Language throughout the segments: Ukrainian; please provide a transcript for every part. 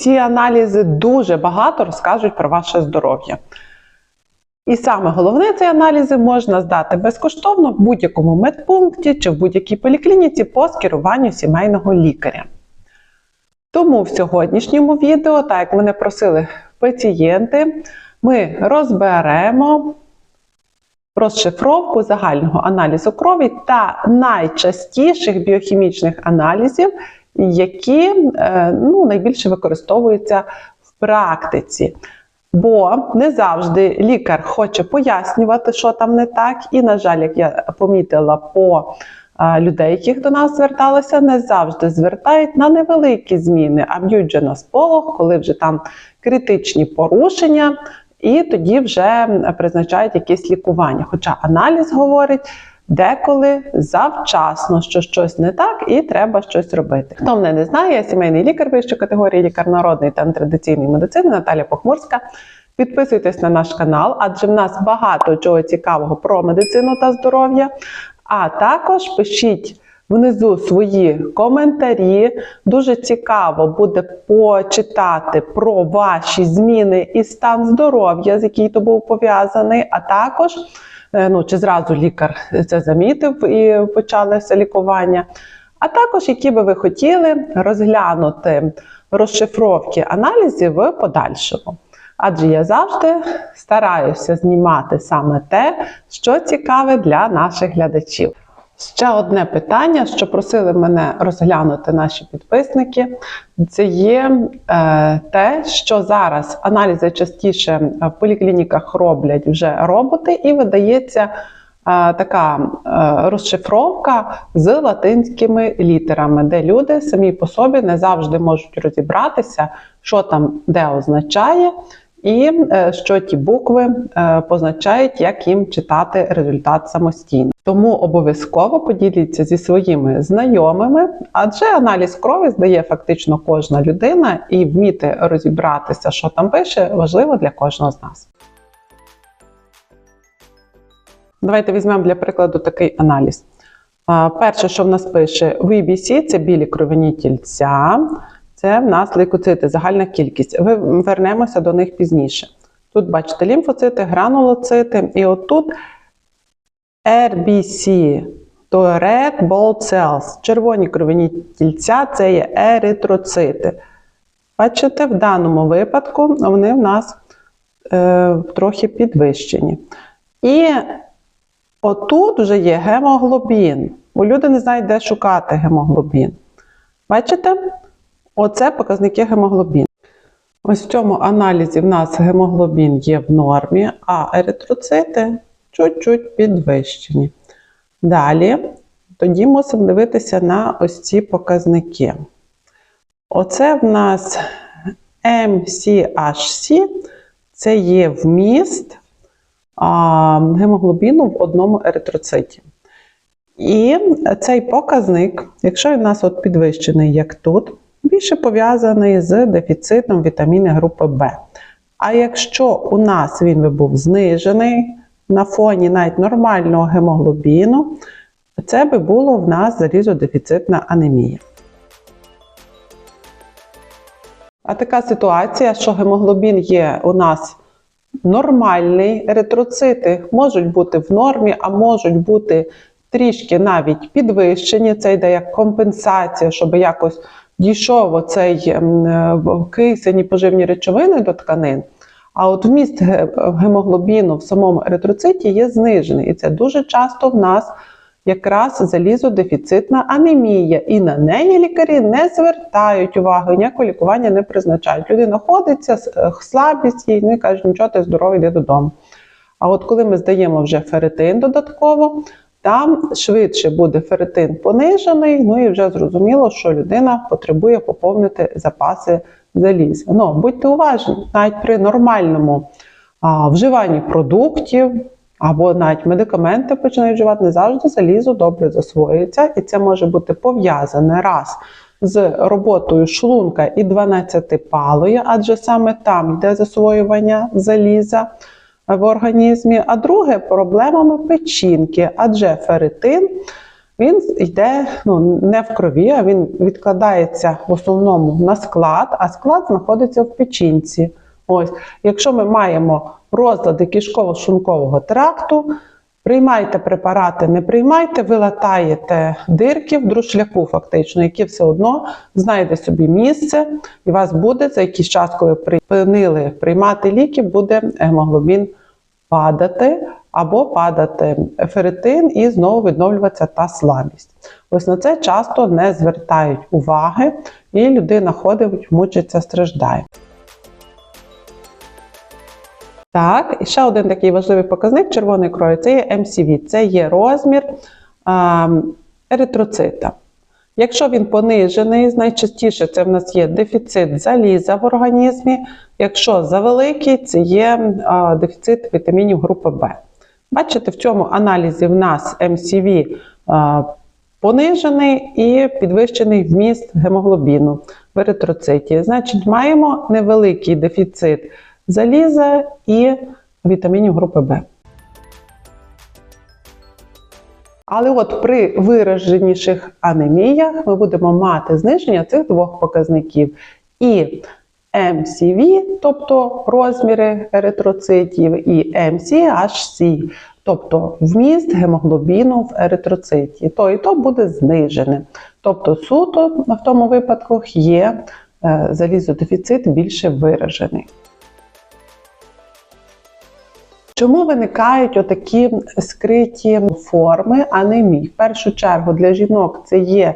Ці аналізи дуже багато розкажуть про ваше здоров'я. І саме головне, ці аналізи можна здати безкоштовно в будь-якому медпункті чи в будь-якій поліклініці по скеруванню сімейного лікаря. Тому в сьогоднішньому відео, так як мене просили пацієнти, ми розберемо розшифровку загального аналізу крові та найчастіших біохімічних аналізів, які е, ну, найбільше використовуються в практиці. Бо не завжди лікар хоче пояснювати, що там не так. І, на жаль, як я помітила по людей, яких до нас зверталися, не завжди звертають на невеликі зміни, а б'ють вже на сполох, коли вже там критичні порушення, і тоді вже призначають якесь лікування. Хоча аналіз говорить. Деколи завчасно, що щось не так, і треба щось робити. Хто мене не знає, я сімейний лікар вищої категорії, лікар народної та традиційної медицини Наталя Похмурська. Підписуйтесь на наш канал, адже в нас багато чого цікавого про медицину та здоров'я. А також пишіть внизу свої коментарі. Дуже цікаво буде почитати про ваші зміни і стан здоров'я, з який то був пов'язаний, а також. Е, ну, чи зразу лікар це замітив і почалося лікування. А також, які би ви хотіли розглянути розшифровки аналізів в подальшому. Адже я завжди стараюся знімати саме те, що цікаве для наших глядачів. Ще одне питання, що просили мене розглянути наші підписники, це є е, те, що зараз аналізи частіше в поліклініках роблять вже роботи, і видається е, така е, розшифровка з латинськими літерами, де люди самі по собі не завжди можуть розібратися, що там де означає. І е, що ті букви е, позначають, як їм читати результат самостійно. Тому обов'язково поділіться зі своїми знайомими, адже аналіз крові здає фактично кожна людина, і вміти розібратися, що там пише, важливо для кожного з нас. Давайте візьмемо для прикладу такий аналіз. Перше, що в нас пише VBC, це білі кровяні тільця. Це в нас лейкоцити, загальна кількість. Ви вернемося до них пізніше. Тут бачите лімфоцити, гранулоцити, і отут RBC, то Red Blood Cells, червоні кровяні тільця це є еритроцити. Бачите, в даному випадку вони в нас е, трохи підвищені. І отут вже є гемоглобін. Бо люди не знають, де шукати гемоглобін. Бачите? Оце показники гемоглобіну. Ось в цьому аналізі в нас гемоглобін є в нормі, а еритроцити чуть-чуть підвищені. Далі, тоді мусимо дивитися на ось ці показники. Оце в нас MCHC, це є вміст а, гемоглобіну в одному еритроциті. І цей показник, якщо він у нас от підвищений, як тут, більше пов'язаний з дефіцитом вітаміни групи В. А якщо у нас він би був знижений на фоні навіть нормального гемоглобіну, це би було в нас залізодефіцитна анемія. А така ситуація, що гемоглобін є у нас нормальний, еритроцити можуть бути в нормі, а можуть бути трішки навіть підвищені. Це йде як компенсація, щоб якось дійшов оцей ем, кисень і поживні речовини до тканин. А от вміст гемоглобіну в самому еритроциті є знижений. І це дуже часто в нас якраз залізодефіцитна анемія. І на неї лікарі не звертають уваги, ніякого лікування не призначають. Людина ходиться, е, слабість їй, ну і кажуть, нічого, ти здоровий, йди додому. А от коли ми здаємо вже феритин додатково, там швидше буде ферритин понижений, ну і вже зрозуміло, що людина потребує поповнити запаси заліза. Ну, будьте уважні, навіть при нормальному а, вживанні продуктів або навіть медикаменти починають вживати, не завжди залізо добре засвоюється, і це може бути пов'язане раз. З роботою шлунка і 12 палої, адже саме там йде засвоювання заліза в організмі, а друге проблемами печінки, адже ферритин він йде ну, не в крові, а він відкладається в основному на склад, а склад знаходиться в печінці. Ось, якщо ми маємо розлади кишково-шлункового тракту, приймайте препарати, не приймайте, ви латаєте дирки в друшляку, фактично, які все одно знайде собі місце, і вас буде за якийсь час, коли припинили приймати ліки, буде гемоглобін падати або падати ферритин і знову відновлюватися та слабість. Ось на це часто не звертають уваги, і людина ходить, мучиться, страждає. Так, і ще один такий важливий показник червоної крові це є MCV, це є розмір а, еритроцита. Якщо він понижений, найчастіше це в нас є дефіцит заліза в організмі. Якщо завеликий, це є дефіцит вітамінів групи Б. Бачите, в цьому аналізі в нас MCV а, понижений і підвищений вміст гемоглобіну в еритроциті. Значить, маємо невеликий дефіцит заліза і вітамінів групи Б. Але от при вираженіших анеміях ми будемо мати зниження цих двох показників. І MCV, тобто розміри еритроцитів, і MCHC, тобто вміст гемоглобіну в еритроциті. То і то буде знижене. Тобто суто в тому випадку є е, залізодефіцит більше виражений. Чому виникають отакі скриті форми анемії? В першу чергу для жінок це є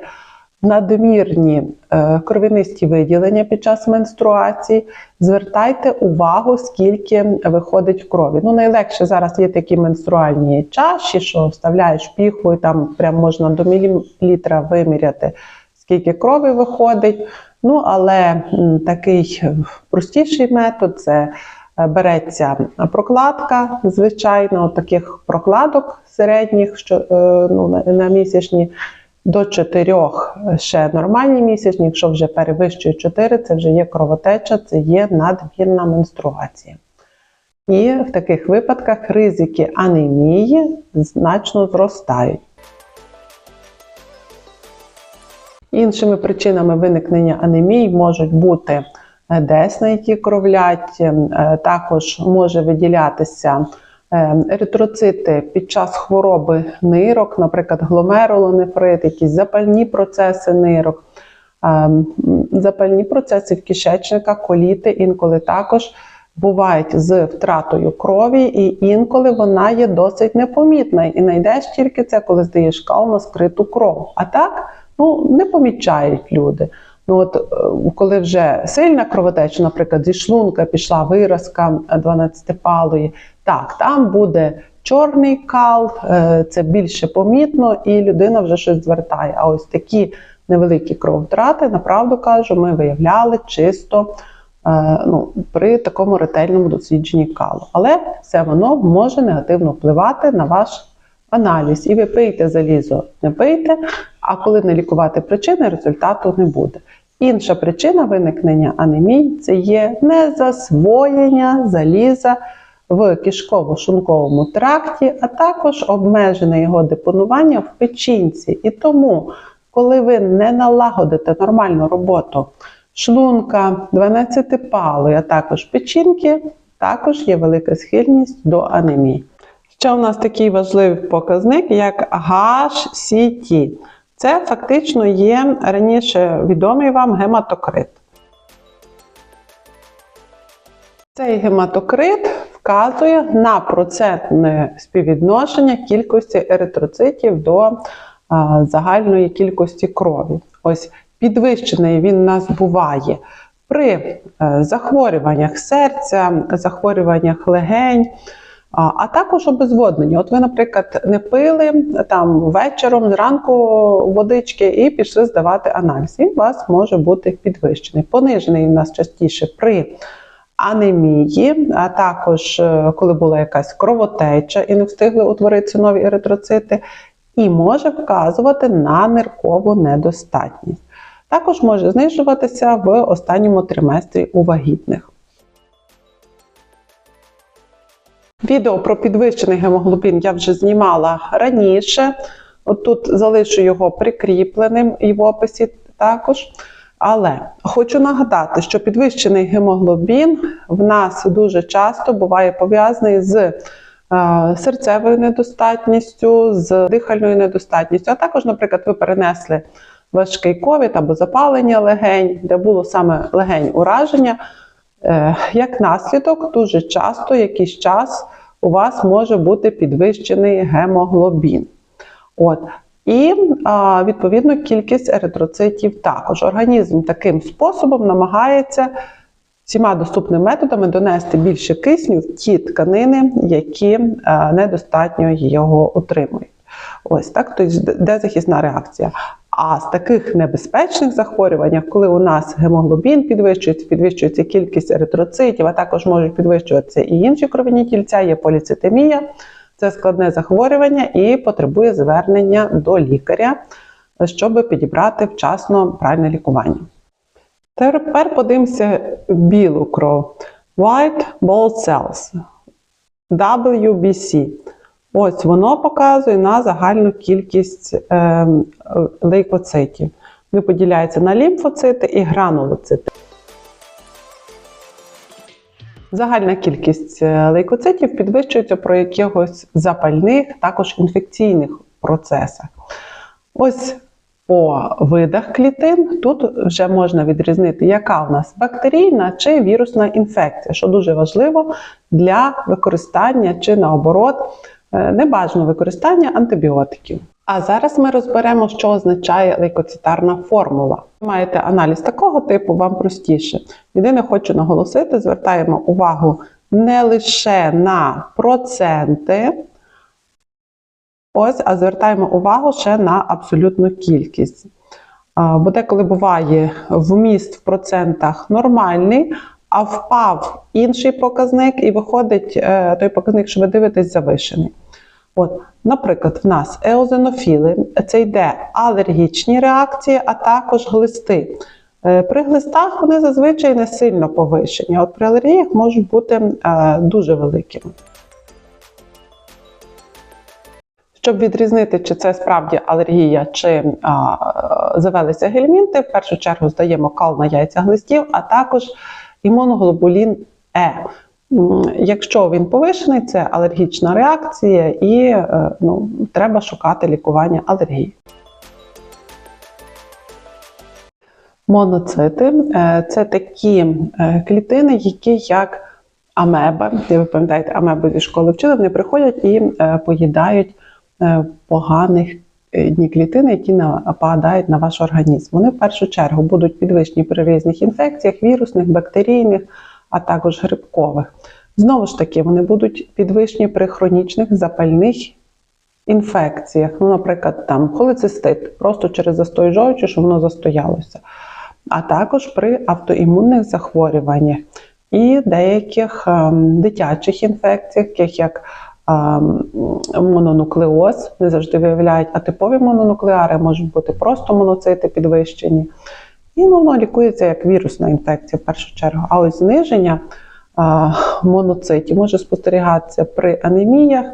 надмірні е, кровянисті виділення під час менструації. Звертайте увагу, скільки виходить в крові. Ну, найлегше зараз є такі менструальні чаші, що вставляєш піхву і там прям можна до мілілітра виміряти, скільки крові виходить. Ну, але такий простіший метод це. Е, береться прокладка, звичайно, таких прокладок середніх, що е, ну, на, місячні. До 4 ще нормальні місячні, якщо вже перевищує 4, це вже є кровотеча, це є надмірна менструація. І в таких випадках ризики анемії значно зростають. Іншими причинами виникнення анемії можуть бути десна, які кровлять, е, також може виділятися е, еритроцити під час хвороби нирок, наприклад, гломерулонефрит, якісь запальні процеси нирок, е, запальні процеси в кишечника, коліти інколи також. Бувають з втратою крові, і інколи вона є досить непомітна. І знайдеш тільки це, коли здаєш кал на скриту кров. А так ну, не помічають люди. Ну от е, коли вже сильна кровотеча, наприклад, зі шлунка пішла виразка 12-палої, так, там буде чорний кал, е, це більше помітно, і людина вже щось звертає. А ось такі невеликі крововтрати, направду кажу, ми виявляли чисто е, ну, при такому ретельному дослідженні калу. Але все воно може негативно впливати на ваш аналіз. І ви пийте залізо, не пийте, а коли не лікувати причини, результату не буде. Інша причина виникнення анемії це є незасвоєння заліза в кишково-шунковому тракті, а також обмежене його депонування в печінці. І тому, коли ви не налагодите нормальну роботу шлунка, 12-палої, а також печінки, також є велика схильність до анемії. Ще у нас такий важливий показник, як HCT. Це фактично є раніше відомий вам гематокрит. Цей гематокрит вказує на процентне співвідношення кількості еритроцитів до загальної кількості крові. Ось підвищений він у нас буває при е, захворюваннях серця, захворюваннях легень. А також обезводнення. От ви, наприклад, не пили там вечором, зранку водички і пішли здавати аналіз. Він у вас може бути підвищений. Понижений у нас частіше при анемії, а також е, коли була якась кровотеча і не встигли утворитися нові еритроцити, і може вказувати на ниркову недостатність. Також може знижуватися в останньому триместрі у вагітних. Відео про підвищений гемоглобін я вже знімала раніше. От тут залишу його прикріпленим і в описі також. Але хочу нагадати, що підвищений гемоглобін в нас дуже часто буває пов'язаний з е, серцевою недостатністю, з дихальною недостатністю. А також, наприклад, ви перенесли важкий ковід або запалення легень, де було саме легень ураження. Е, Як наслідок, дуже часто якийсь час у вас може бути підвищений гемоглобін. От. І відповідно кількість еритроцитів також. Організм таким способом намагається всіма доступними методами донести більше кисню в ті тканини, які недостатньо його утримують. Ось так, тобто де захисна реакція. А з таких небезпечних захворювань, коли у нас гемоглобін підвищується, підвищується кількість еритроцитів, а також можуть підвищуватися і інші кров'яні кільця, є поліцитемія. Це складне захворювання і потребує звернення до лікаря, щоб підібрати вчасно правильне лікування. Тепер подивимося білу кров. White Blood Cells. WBC. Ось воно показує на загальну кількість е, лейкоцитів. Вони поділяються на лімфоцити і гранулоцити. Загальна кількість е, лейкоцитів підвищується при якихось запальних, також інфекційних процесах. Ось по видах клітин тут вже можна відрізнити, яка у нас бактерійна чи вірусна інфекція, що дуже важливо для використання чи наоборот е, небажаного використання антибіотиків. А зараз ми розберемо, що означає лейкоцитарна формула. Маєте аналіз такого типу, вам простіше. Єдине, хочу наголосити, звертаємо увагу не лише на проценти, ось, а звертаємо увагу ще на абсолютну кількість. Бо деколи буває вміст в процентах нормальний, а впав інший показник, і виходить е, той показник, що ви дивитесь, завишений. От, Наприклад, в нас еозинофіли це йде алергічні реакції, а також глисти. Е, При глистах вони зазвичай не сильно повищені, от при алергіях можуть бути е, дуже великими. Щоб відрізнити, чи це справді алергія, чи а, завелися гельмінти, в першу чергу здаємо кал на яйця глистів, а також імуноглобулін Е. Якщо він повишений, це алергічна реакція, і е, ну, треба шукати лікування алергії. Моноцити е, це такі е, клітини, які як амеба, ви пам'ятаєте, амеби зі школи вчили, вони приходять і поїдають поганих дні клітини, які нападають на ваш організм. Вони в першу чергу будуть підвищені при різних інфекціях, вірусних, бактерійних, а також грибкових. Знову ж таки, вони будуть підвищені при хронічних запальних інфекціях. Ну, наприклад, там холецистит, просто через застой жовчі, що воно застоялося. А також при автоімунних захворюваннях і деяких ем, дитячих інфекціях, таких як ем, мононуклеоз, не завжди виявляють атипові мононуклеари, можуть бути просто моноцити підвищені. І ну, воно лікується як вірусна інфекція в першу чергу. А ось зниження а, моноцитів може спостерігатися при анеміях,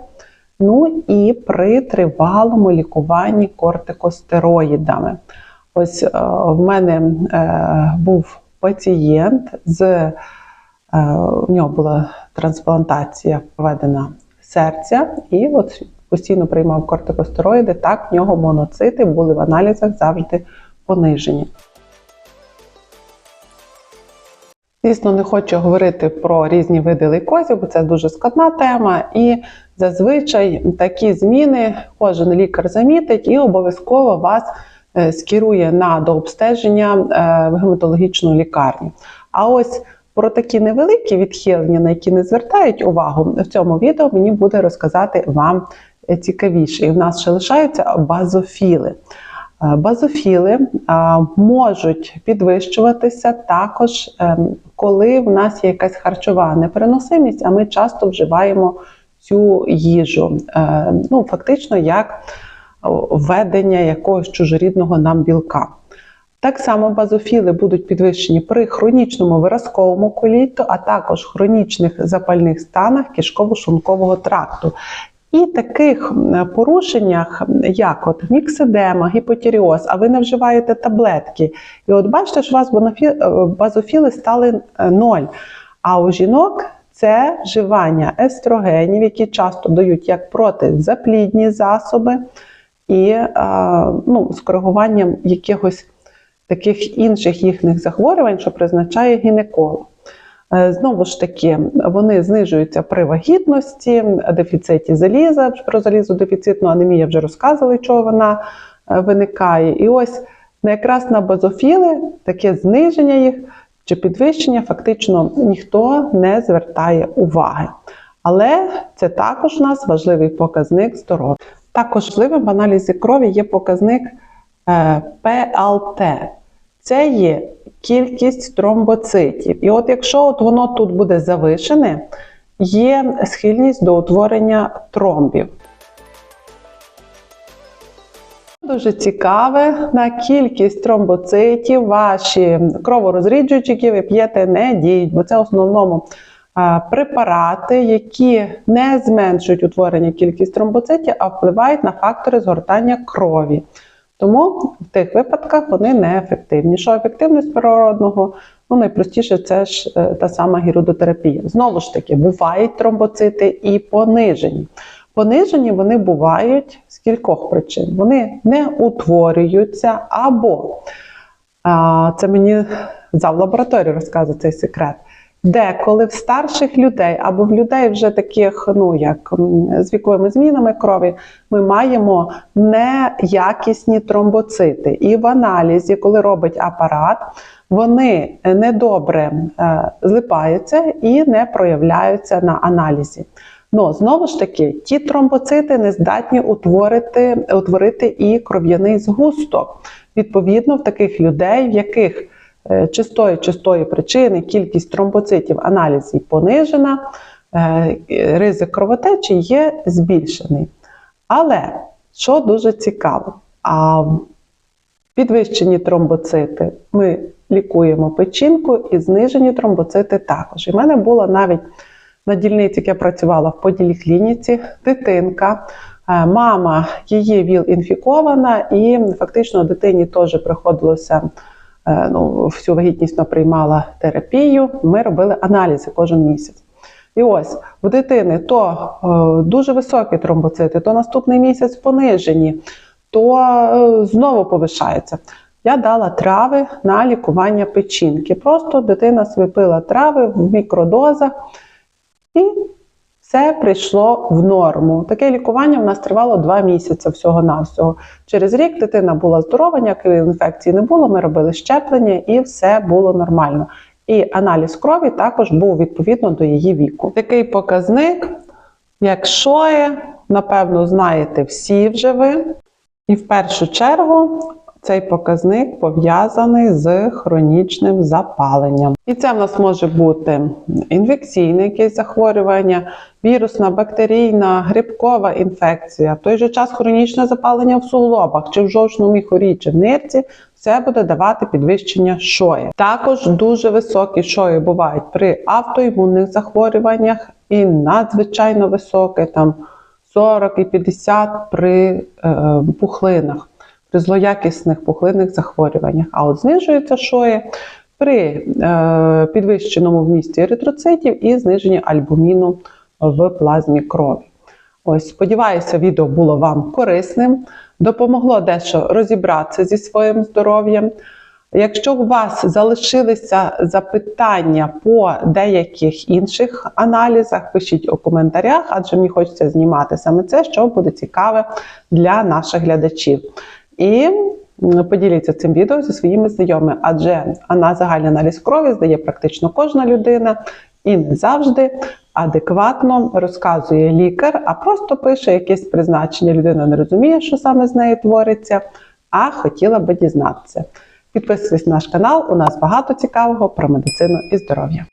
ну і при тривалому лікуванні кортикостероїдами. Ось е, в мене е, був пацієнт, з, е, у нього була трансплантація проведена серця, і от постійно приймав кортикостероїди, так в нього моноцити були в аналізах завжди понижені. Звісно, не хочу говорити про різні види лейкозів, бо це дуже складна тема. І зазвичай такі зміни кожен лікар замітить і обов'язково вас е, скерує на дообстеження е, в гематологічну лікарню. А ось про такі невеликі відхилення, на які не звертають увагу, в цьому відео мені буде розказати вам цікавіше. І в нас ще лишаються базофіли. Е, Базофіли можуть підвищуватися також, ем, коли в нас є якась харчова непереносимість, а ми часто вживаємо цю їжу. Е, ну, фактично, як введення якогось чужорідного нам білка. Так само базофіли будуть підвищені при хронічному виразковому коліту, а також хронічних запальних станах кишково-шлункового тракту. І таких порушеннях, як от міксидема, гіпотіріоз, а ви не вживаєте таблетки. І от бачите, що у вас е, базофіли стали е, ноль. А у жінок це вживання естрогенів, які часто дають як протизаплідні засоби, і е, ну, з якихось таких інших їхніх захворювань, що призначає гінеколог. Е, Знову ж таки, вони знижуються при вагітності, дефіциті заліза. Про залізодефіцитну анемію я вже розказувала, чого вона е, виникає. І ось якраз на базофіли таке зниження їх чи підвищення фактично ніхто не звертає уваги. Але це також у нас важливий показник здоров'я. Також важливим в аналізі крові є показник е, ПЛТ. Це є кількість тромбоцитів. І от якщо от воно тут буде завишене, є схильність до утворення тромбів. Дуже цікаве на кількість тромбоцитів ваші кроворозріджуючі, які ви п'єте, не діють, бо це в основному препарати, які не зменшують утворення кількість тромбоцитів, а впливають на фактори згортання крові. Тому в тих випадках вони неефективні. Що ефективність природного? Ну, найпростіше це ж е, та сама гірудотерапія. Знову ж таки, бувають тромбоцити і понижені. Понижені вони бувають з кількох причин. Вони не утворюються або а, це мені зав лабораторії розказує цей секрет. Деколи в старших людей або в людей вже таких, ну як з віковими змінами крові, ми маємо неякісні тромбоцити. І в аналізі, коли робить апарат, вони недобре е, злипаються і не проявляються на аналізі. Ну, знову ж таки, ті тромбоцити не здатні утворити, утворити і кров'яний згусток. Відповідно, в таких людей, в яких чистої чистої причини кількість тромбоцитів в аналізі понижена, е, ризик кровотечі є збільшений. Але що дуже цікаво, а підвищені тромбоцити ми лікуємо печінку і знижені тромбоцити також. І в мене було навіть на дільниці, як я працювала в поділіклініці, дитинка. е, Мама її ВІЛ інфікована, і фактично дитині теж приходилося е, ну, всю вагітність приймала терапію. Ми робили аналізи кожен місяць. І ось в дитини то е, дуже високі тромбоцити, то наступний місяць понижені, то е, знову повишається. Я дала трави на лікування печінки. Просто дитина собі пила трави в мікродозах і все прийшло в норму. Таке лікування в нас тривало два місяці всього-навсього. Через рік дитина була здорова, ніякої інфекції не було. Ми робили щеплення і все було нормально. І аналіз крові також був відповідно до її віку. Такий показник, якщо є, напевно, знаєте всі вже ви. І в першу чергу цей показник пов'язаний з хронічним запаленням. І це в нас може бути інфекційне якесь захворювання, вірусна, бактерійна, грибкова інфекція, в той же час хронічне запалення в суглобах, чи в жовчному міхурі, чи в нирці, все буде давати підвищення шої. Також дуже високі шої бувають при автоімунних захворюваннях і надзвичайно високе там 40 і 50 при е, пухлинах, при злоякісних пухлинних захворюваннях. А от знижується шої при е, підвищеному вмісті еритроцитів і зниженні альбуміну в плазмі крові. Ось, сподіваюся, відео було вам корисним, допомогло дещо розібратися зі своїм здоров'ям. Якщо у вас залишилися запитання по деяких інших аналізах, пишіть у коментарях, адже мені хочеться знімати саме це, що буде цікаве для наших глядачів. І поділіться цим відео зі своїми знайомими, адже на загальний аналіз крові здає практично кожна людина і не завжди адекватно розказує лікар, а просто пише якесь призначення. Людина не розуміє, що саме з нею твориться, а хотіла би дізнатися. Підписуйтесь на наш канал, у нас багато цікавого про медицину і здоров'я.